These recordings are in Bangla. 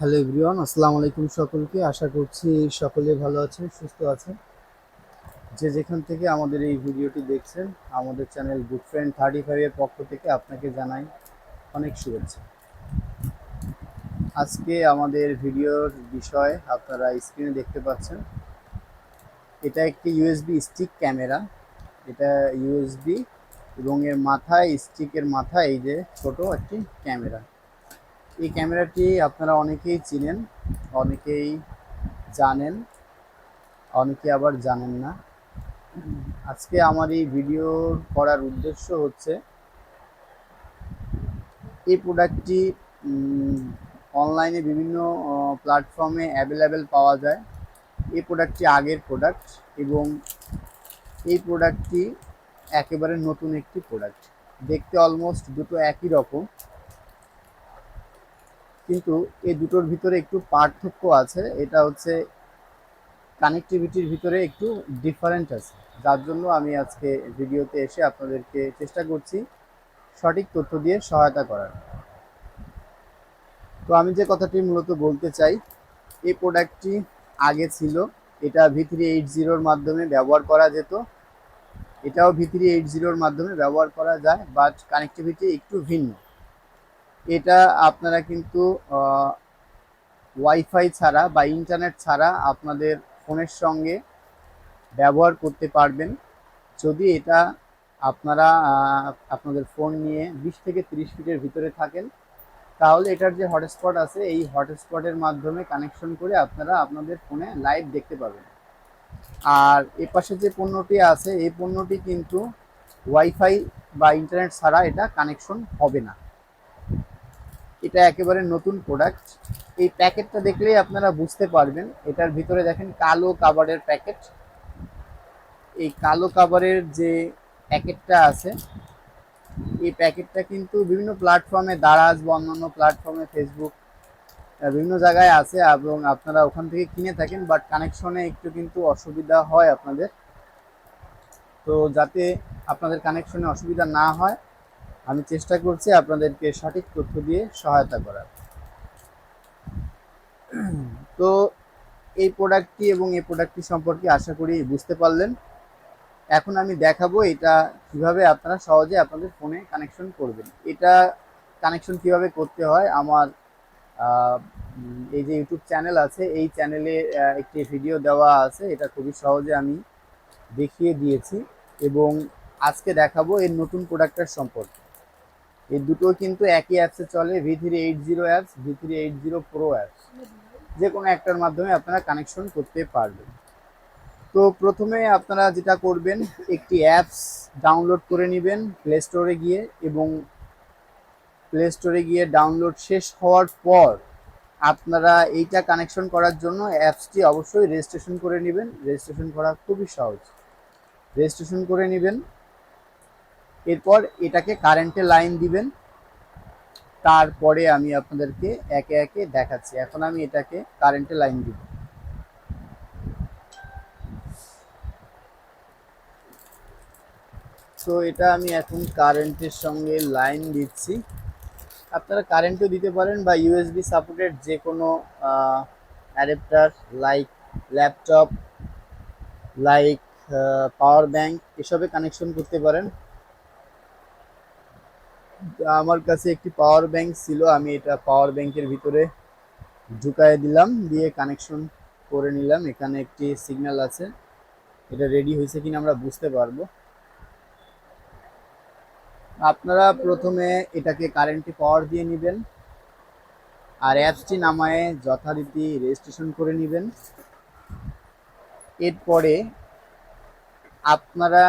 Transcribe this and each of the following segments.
হ্যালো এভরিওয়ান, আসসালামু আলাইকুম সকলকে। আশা করছি সকলে ভালো আছে সুস্থ আছেন। যে যেখান থেকে আমাদের এই ভিডিওটি দেখছেন, আমাদের চ্যানেল গুড ফ্রেন্ড থার্টি ফাইভের পক্ষ থেকে আপনাকে জানাই অনেক শুভেচ্ছা। আজকে আমাদের ভিডিওর বিষয় আপনারা স্ক্রিনে দেখতে পাচ্ছেন, এটা একটি ইউএসবি স্টিক ক্যামেরা এটা ইউএসবি এবং এর মাথায় স্টিকের মাথায় এই যে ছোট একটি ক্যামেরা এই ক্যামেরাটি আপনারা অনেকেই চিনেন, অনেকেই জানেন অনেকে আবার জানেন না। আজকে আমার এই ভিডিও করার উদ্দেশ্য হচ্ছে, এই প্রোডাক্টটি অনলাইনে বিভিন্ন প্ল্যাটফর্মে অ্যাভেলেবেল পাওয়া যায়। এই প্রোডাক্টটি আগের প্রোডাক্ট এবং এই প্রোডাক্টটি একেবারে নতুন একটি প্রোডাক্ট দেখতে অলমোস্ট দুটো একই রকম। কিন্তু এই দুটোর ভিতরে একটু পার্থক্য আছে। এটা হচ্ছে কানেক্টিভিটির ভিতরে একটু ডিফারেন্ট আছে। যার জন্য আমি আজকে ভিডিওতে এসে আপনাদেরকে চেষ্টা করছি সঠিক তথ্য দিয়ে সহায়তা করার। তো আমি যে কথাটি মূলত বলতে চাই, এই প্রোডাক্টটি আগে ছিল। এটা ভি থ্রি এইট জিরোর মাধ্যমে ব্যবহার করা যেত। এটাও ভি থ্রি এইট জিরোর মাধ্যমে ব্যবহার করা যায় বাট কানেক্টিভিটি একটু ভিন্ন। এটা আপনারা কিন্তু ওয়াইফাই ছাড়া বা ইন্টারনেট ছাড়া আপনাদের ফোনের সঙ্গে ব্যবহার করতে পারবেন। যদি এটা আপনারা আপনাদের ফোন নিয়ে বিশ থেকে তিরিশ ফিটের ভিতরে থাকেন, তাহলে এটার যে হটস্পট আছে, এই হটস্পটের মাধ্যমে কানেকশন করে আপনারা আপনাদের ফোনে লাইভ দেখতে পাবেন আর এ পাশে যে পণ্যটি আছে, এই পণ্যটি কিন্তু ওয়াইফাই বা ইন্টারনেট ছাড়া এটা কানেকশন হবে না। এটা একেবারে নতুন প্রোডাক্ট এই প্যাকেটটা দেখলেই আপনারা বুঝতে পারবেন। এটার ভিতরে দেখেন কালো কাবারের প্যাকেট। এই কালো কাবারের যে প্যাকেটটা আছে, এই প্যাকেটটা কিন্তু বিভিন্ন প্ল্যাটফর্মে দারাজ বা অন্যান্য প্ল্যাটফর্মে ফেসবুক বিভিন্ন জায়গায় আছে এবং আপনারা ওখান থেকে কিনে থাকেন বাট কানেকশনে একটু কিন্তু অসুবিধা হয় আপনাদের। তো যাতে আপনাদের কানেকশনে অসুবিধা না হয় আমি চেষ্টা করছি আপনাদেরকে সঠিক তথ্য দিয়ে সহায়তা করার। তো এই প্রোডাক্টটি এবং এই প্রোডাক্টটি সম্পর্কে আশা করি বুঝতে পারলেন। এখন আমি দেখাবো এটা কীভাবে আপনারা সহজে আপনাদের ফোনে কানেকশন করবেন। এটা কানেকশন কীভাবে করতে হয়? আমার এই যে ইউটিউব চ্যানেল আছে, এই চ্যানেলে একটি ভিডিও দেওয়া আছে। এটা খুবই সহজে আমি দেখিয়ে দিয়েছি এবং আজকে দেখাবো এর নতুন প্রোডাক্টের সম্পর্কে। এই দুটো কিন্তু একই অ্যাপসে চলে V three eight zero apps V three eight zero pro apps যে কোনো একটার মাধ্যমে আপনারা কানেকশন করতে পারবেন। তো প্রথমে আপনারা যেটা করবেন, একটি অ্যাপস ডাউনলোড করে নেবেন প্লে স্টোরে গিয়ে এবং প্লে স্টোরে গিয়ে ডাউনলোড শেষ হওয়ার পর আপনারা এইটা কানেকশন করার জন্য অ্যাপসটি অবশ্যই রেজিস্ট্রেশন করে নেবেন। রেজিস্ট্রেশন করা খুবই সহজ। রেজিস্ট্রেশন করে নেবেন। এরপর এটাকে কারেন্টে লাইন দিবেন। তারপরে আমি আপনাদেরকে একে একে দেখাচ্ছি। এখন আমি এটাকে কারেন্টে লাইন দিব। তো এটা আমি এখন কারেন্টের সঙ্গে লাইন দিচ্ছি। আপনারা কারেন্টও দিতে পারেন বা ইউএসবি সাপোর্টেড যে কোনো adapter like laptop like power bank এসবে কানেকশন করতে পারেন। আমার কাছে একটি পাওয়ার ব্যাংক ছিল, আমি এটা পাওয়ার ব্যাংকের ভিতরে ঢুকায় দিলাম, দিয়ে কানেকশন করে নিলাম। এখানে একটি সিগন্যাল আছে। এটা রেডি হয়েছে কিনা আমরা বুঝতে পারব। আপনারা প্রথমে এটাকে কারেন্টে পাওয়ার দিয়ে নেবেন, আর অ্যাপসটি নামায় যথারীতি রেজিস্ট্রেশন করে নেবেন। এরপরে আপনারা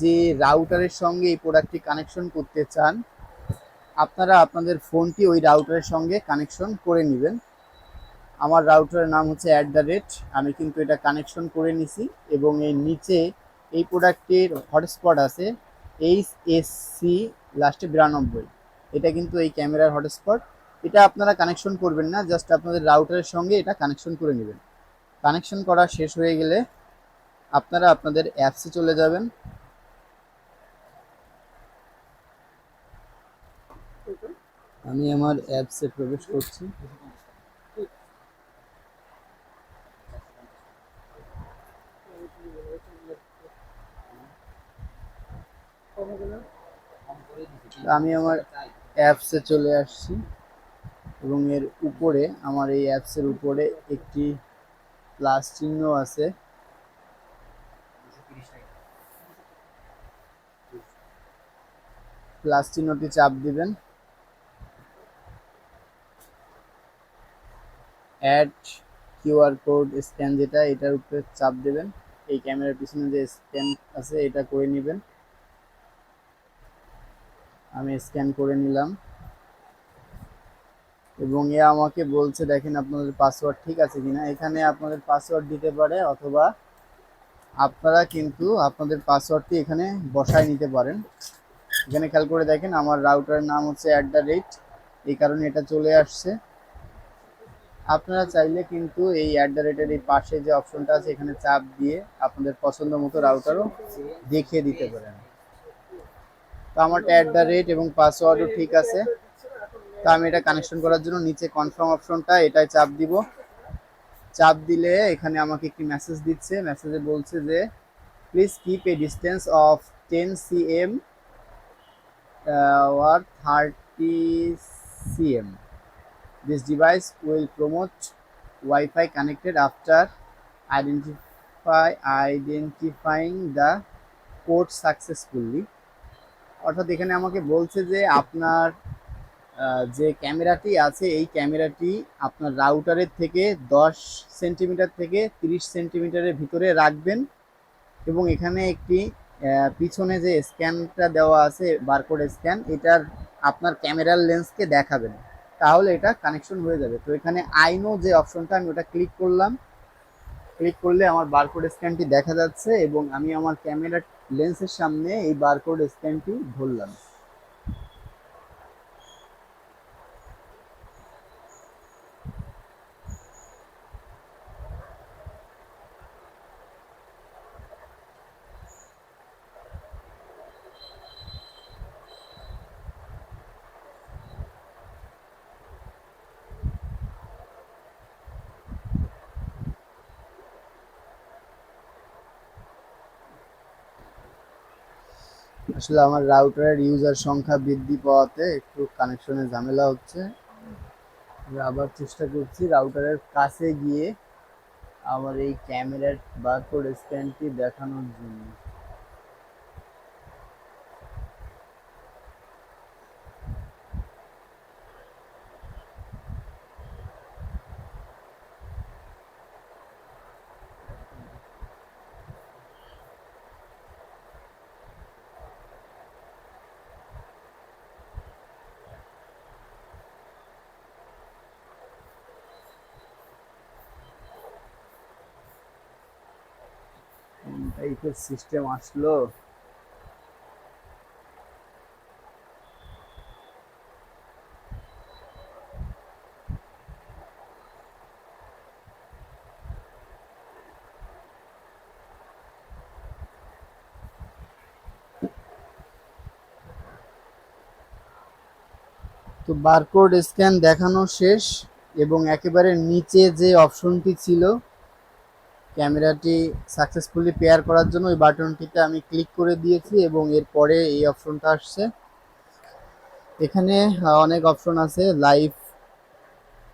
যে রাউটারের সঙ্গে এই প্রোডাক্টটি কানেকশন করতে চান আপনারা আপনাদের ফোনটি ওই রাউটারের সঙ্গে কানেকশন করে নেবেন। আমার রাউটারের নাম হচ্ছে অ্যাট দ্য রেট আমি কিন্তু এটা কানেকশন করে নিছি এবং এর নিচে এই প্রোডাক্টের হটস্পট আছে এইচ এস সি লাস্টে বিরানব্বই। এটা কিন্তু এই ক্যামেরার হটস্পট এটা আপনারা কানেকশন করবেন না জাস্ট আপনাদের রাউটারের সঙ্গে এটা কানেকশন করে নেবেন। কানেকশন করা শেষ হয়ে গেলে আপনারা আপনাদের অ্যাপসে চলে যাবেন। আমি আমার অ্যাপসে প্রবেশ করছি। আমি আমার অ্যাপসে চলে আসছি এবং এর উপরে, আমার এই অ্যাপসের উপরে একটি প্লাস চিহ্ন আছে। প্লাস চিহ্নটি চাপ দিবেন। অ্যাড কিউআর কোড স্ক্যান যেটা, এটার উপরে চাপ দেবেন। এই ক্যামেরার পিছনে যে স্ক্যান আছে, এটা করে নেবেন। আমি স্ক্যান করে নিলাম। এবং এ আমাকে বলছে, দেখেন আপনাদের পাসওয়ার্ড ঠিক আছে কিনা? এখানে আপনাদের পাসওয়ার্ড দিতে পারে, অথবা আপনারা কিন্তু আপনাদের পাসওয়ার্ডটি এখানে বসায় নিতে পারেন। এখানে খেয়াল করে দেখেন, আমার রাউটারের নাম হচ্ছে অ্যাট দ্য রেট এই কারণে এটা চলে আসছে। আপনারা চাইলে কিন্তু এই অ্যাট দ্য রেটের এই পাশে যে অপশনটা আছে, এখানে চাপ দিয়ে আপনাদের পছন্দ মতো রাউটারও দেখিয়ে দিতে পারেন। তো আমার অ্যাট দ্য রেট এবং পাসওয়ার্ডও ঠিক আছে। তো আমি এটা কানেকশন করার জন্য নিচে কনফার্ম অপশনটা এটাই চাপ দিব। চাপ দিলে এখানে আমাকে একটি মেসেজ দিচ্ছে। মেসেজে বলছে যে please keep a distance of ten CM or 30 cm. This device will promote Wi-Fi connected after identify, identifying the code successfully. অর্থাৎ এখানে আমাকে বলছে যে আপনার যে ক্যামেরাটি আছে, এই ক্যামেরাটি আপনার রাউটারের থেকে দশ সেন্টিমিটার থেকে তিরিশ সেন্টিমিটারের ভিতরে রাখবেন এবং এখানে একটি পিছনে যে স্ক্যানটা দেওয়া আছে বারকোড স্ক্যান এটার আপনার ক্যামেরার লেন্সকে দেখাবেন তাহলে এটা কানেকশন হয়ে যাবে। তো এখানে আইনো যে অপশনটা আমি ওটা ক্লিক করলাম। ক্লিক করলে আমার বারকোড স্ক্যানটি দেখা যাচ্ছে এবং আমি আমার ক্যামেরার লেন্সের সামনে এই বারকোড স্ক্যানটি ধরলাম। আসলে আমার রাউটারের ইউজার সংখ্যা বৃদ্ধি পাওয়াতে একটু কানেকশনে ঝামেলা হচ্ছে। আবার চেষ্টা করছি রাউটারের কাছে গিয়ে আমার এই ক্যামেরার বারকোড স্ক্যানটি দেখানোর জন্য কোন টাইপের সিস্টেম আসলো। তো বারকোড স্ক্যান দেখানো শেষ এবং একেবারে নিচে যে অপশনটি ছিল ক্যামেরাটি সাকসেসফুলি পেয়ার করার জন্য ওই বাটনটিতে আমি ক্লিক করে দিয়েছি এবং এরপরে এই অপশনটা আসছে। এখানে অনেক অপশন আছে। Live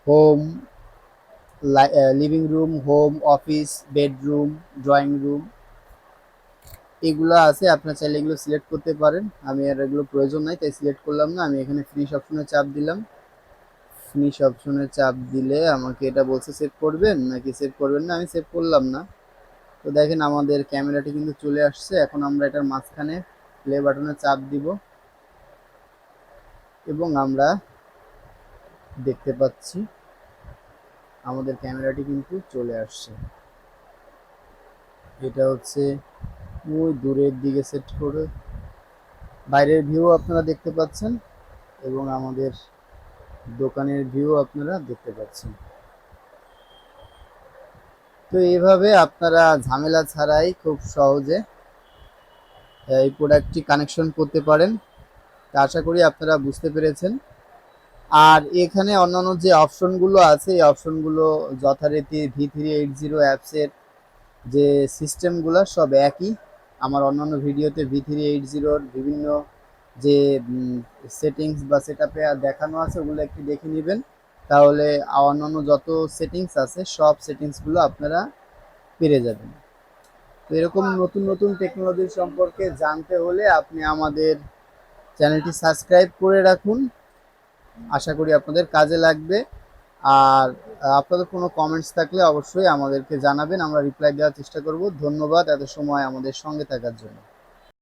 home living room home office bedroom drawing room এগুলো আছে, আপনার চাইলে এগুলো সিলেক্ট করতে পারেন। আমি আর এগুলো প্রয়োজন নাই, তাই সিলেক্ট করলাম না। আমি এখানে ফিনিশ অপশনে চাপ দিলাম। ফিনিশ অপশনে চাপ দিলে আমাকে এটা বলছে সেভ করবেন? নাকি সেভ করবেন না? আমি সেভ করলাম না। তো দেখেন আমাদের ক্যামেরাটি কিন্তু চলে আসছে। এখন আমরা এটার মাঝখানে প্লে বাটনে চাপ দিব। এবং আমরা দেখতে পাচ্ছি আমাদের ক্যামেরাটি কিন্তু চলে আসছে। এটা হচ্ছে ওই দূরের দিকে সেট করে। বাইরের ভিউ আপনারা দেখতে পাচ্ছেন। এবং আমাদের দোকানের ভিউ আপনারা দেখতে পাচ্ছেন। তো এইভাবে আপনারা ঝামেলা ছাড়াই খুব সহজে এই প্রোডাক্টটি কানেকশন করতে পারেন। তা আশা করি আপনারা বুঝতে পেরেছেন। আর এখানে অন্যান্য যে অপশনগুলো আছে, এই অপশনগুলো যথারীতি ভি থ্রি এইট জিরো অ্যাপসের যে সিস্টেমগুলো সব একই। আমার অন্যান্য ভিডিওতে ভি থ্রি এইট জিরোর বিভিন্ন যে সেটিংস বা সেট আপে দেখানো আছে, ওগুলো একটু দেখে নেবেন। তাহলে অন্যান্য যত সেটিংস আছে, সব সেটিংসগুলো আপনারা পেরে যাবেন। তো এরকম নতুন নতুন টেকনোলজি সম্পর্কে জানতে হলে আপনি আমাদের চ্যানেলটি সাবস্ক্রাইব করে রাখুন। আশা করি আপনাদের কাজে লাগবে। আর আপনাদের কোনো কমেন্টস থাকলে অবশ্যই আমাদেরকে জানাবেন। আমরা রিপ্লাই দেওয়ার চেষ্টা করব। ধন্যবাদ এত সময় আমাদের সঙ্গে থাকার জন্য।